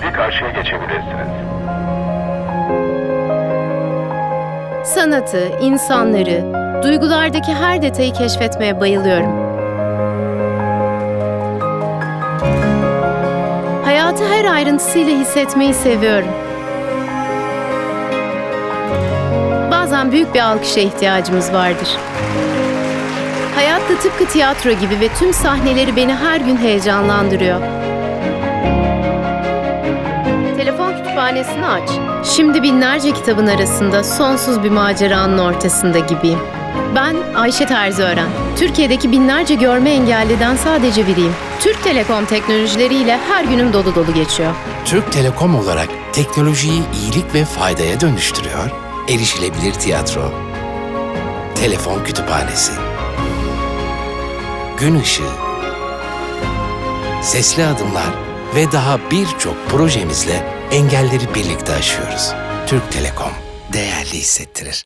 Şimdi karşıya geçebilirsiniz. Sanatı, insanları, duygulardaki her detayı keşfetmeye bayılıyorum. Hayatı her ayrıntısıyla hissetmeyi seviyorum. Bazen büyük bir alkışa ihtiyacımız vardır. Hayat da tıpkı tiyatro gibi ve tüm sahneleri beni her gün heyecanlandırıyor. Kütüphanesini aç. Şimdi binlerce kitabın arasında sonsuz bir maceranın ortasında gibiyim. Ben Ayşe Terzioğlan. Türkiye'deki binlerce görme engelliden sadece biriyim. Türk Telekom teknolojileriyle her günüm dolu dolu geçiyor. Türk Telekom olarak teknolojiyi iyilik ve faydaya dönüştürüyor, erişilebilir tiyatro, telefon kütüphanesi, gün ışığı, sesli adımlar ve daha birçok projemizle engelleri birlikte aşıyoruz. Türk Telekom değerli hissettirir.